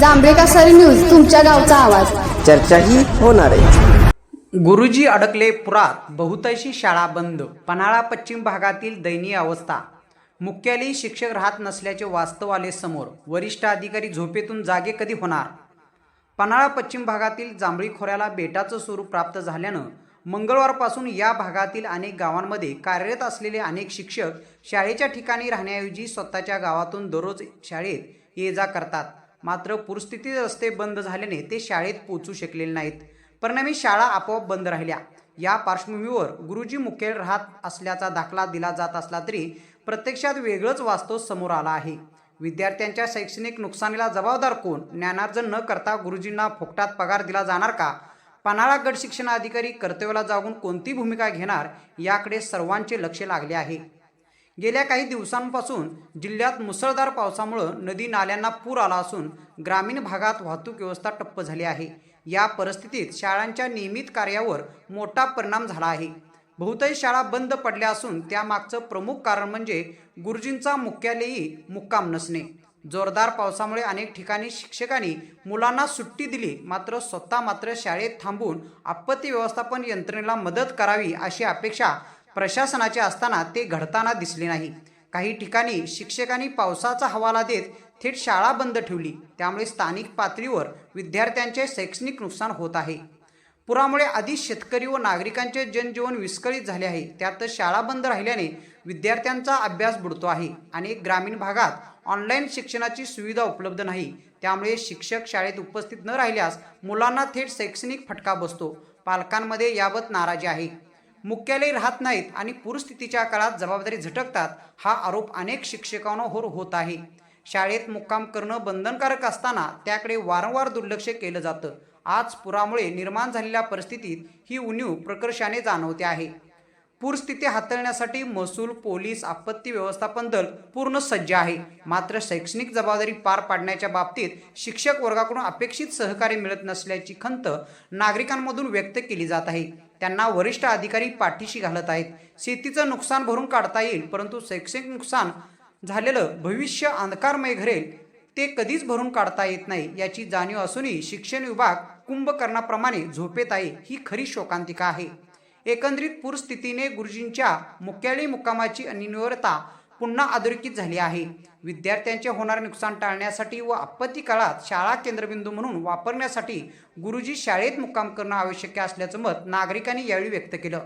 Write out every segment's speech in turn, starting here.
जांभळे कासारी news तुमच्या गावचा आवाज. चर्चाही होणार आहे. गुरुजी अडकले पुरात बहुतांशी शाळा बंद पन्हाळा पश्चिम भागातील दयनीय अवस्था. मुख्यालयी शिक्षक राहत नसल्याचे वास्तव आले समोर वरिष्ठ अधिकारी झोपेतून जागे कधी होणार? पन्हाळा पश्चिम भागातील जांभळी खोऱ्याला बेटाचं स्वरूप प्राप्त झाल्यानं मंगळवारपासून या भागातील अनेक गावांमध्ये कार्यरत असलेले अनेक शिक्षक शाळेच्या ठिकाणी राहण्याऐवजी स्वतःच्या गावातून दररोज शाळेत ये जा करतात. मात्र पूरस्थितीत रस्ते बंद झाल्याने ते शाळेत पोचू शकलेले नाहीत. परिणामी शाळा आपोआप बंद राहिल्या. या पार्श्वभूमीवर गुरुजी मुखेल राहत असल्याचा दाखला दिला जात असला तरी प्रत्यक्षात वेगळंच वास्तव समोर आला आहे. विद्यार्थ्यांच्या शैक्षणिक नुकसानीला जबाबदार कोण? ज्ञानार्जन न करता गुरुजींना फुकटात पगार दिला जाणार का? पन्हाळा गट शिक्षण अधिकारी कर्तव्याला जागून कोणती भूमिका घेणार? याकडे सर्वांचे लक्ष लागले आहे. गेल्या काही दिवसांपासून जिल्ह्यात मुसळधार पावसामुळं नदी नाल्यांना पूर आला असून ग्रामीण भागात वाहतूक व्यवस्था ठप्प झाली आहे. या परिस्थितीत शाळांच्या नियमित कार्यावर मोठा परिणाम झाला आहे. बहुतांश शाळा बंद पडल्या असून त्यामागचं प्रमुख कारण म्हणजे गुरुजींचा मुख्यालयी मुक्काम नसणे. जोरदार पावसामुळे अनेक ठिकाणी शिक्षकांनी मुलांना सुट्टी दिली मात्र स्वतः मात्र शाळेत थांबून आपत्ती व्यवस्थापन यंत्रणेला मदत करावी अशी अपेक्षा प्रशासनाचे असताना ते घडताना दिसले नाही. काही ठिकाणी शिक्षकांनी पावसाचा हवाला देत थेट शाळा बंद ठेवली. त्यामुळे स्थानिक पातळीवर विद्यार्थ्यांचे शैक्षणिक नुकसान होत आहे. पुरामुळे आधी शेतकरी व नागरिकांचे जनजीवन विस्कळीत झाले आहे. त्यातच शाळा बंद राहिल्याने विद्यार्थ्यांचा अभ्यास बुडतो आहे आणि ग्रामीण भागात ऑनलाईन शिक्षणाची सुविधा उपलब्ध नाही. त्यामुळे शिक्षक शाळेत उपस्थित न राहिल्यास मुलांना थेट शैक्षणिक फटका बसतो. पालकांमध्ये याबत नाराजी आहे. मुख्यालय राहत नाहीत आणि पूरस्थितीच्या काळात जबाबदारी झटकतात हा आरोप अनेक शिक्षकांवर होत आहे. शाळेत मुक्काम करणं बंधनकारक असताना त्याकडे वारंवार दुर्लक्ष केलं जातं. आज पुरामुळे निर्माण झालेल्या परिस्थितीत ही उणीव प्रकर्षाने जाणवते आहे. पूरस्थिती हाताळण्यासाठी महसूल पोलीस आपत्ती व्यवस्थापन दल पूर्ण सज्ज आहे. मात्र शैक्षणिक जबाबदारी पार पाडण्याच्या बाबतीत शिक्षक वर्गाकडून अपेक्षित सहकार्य मिळत नसल्याची खंत नागरिकांमधून व्यक्त केली जात आहे. त्यांना वरिष्ठ अधिकारी पाठीशी घालत आहेत. शेतीचं नुकसान भरून काढता येईल परंतु शैक्षणिक नुकसान झालेलं भविष्य अंधकारमय घरेल ते कधीच भरून काढता येत नाही याची जाणीव असूनही शिक्षण विभाग कुंभकर्णाप्रमाणे झोपेत आहे ही खरी शोकांतिका आहे. एकंदरीत पूरस्थितीने गुरुजींच्या मुख्यालयी मुक्कामाची अनिवार्यता पुन्हा अधोरेखित झाली आहे. विद्यार्थ्यांचे होणारे नुकसान टाळण्यासाठी व आपत्ती काळात शाळा केंद्रबिंदू म्हणून वापरण्यासाठी गुरुजी शाळेत मुक्काम करणं आवश्यक असल्याचं मत नागरिकांनी यावेळी व्यक्त केलं.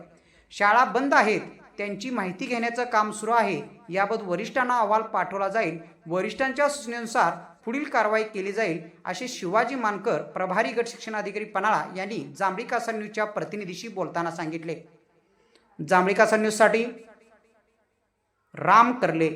शाळा बंद आहेत त्यांची माहिती घेण्याचं काम सुरू आहे. याबाबत वरिष्ठांना अहवाल पाठवला जाईल. वरिष्ठांच्या सूचनेनुसार पुढील कारवाई केली जाईल असे शिवाजी मानकर प्रभारी गट शिक्षण अधिकारी पन्हाळा यांनी जांभळी कासा न्यूजच्या प्रतिनिधीशी बोलताना सांगितले. जांभळी कासा न्यूजसाठी राम करले.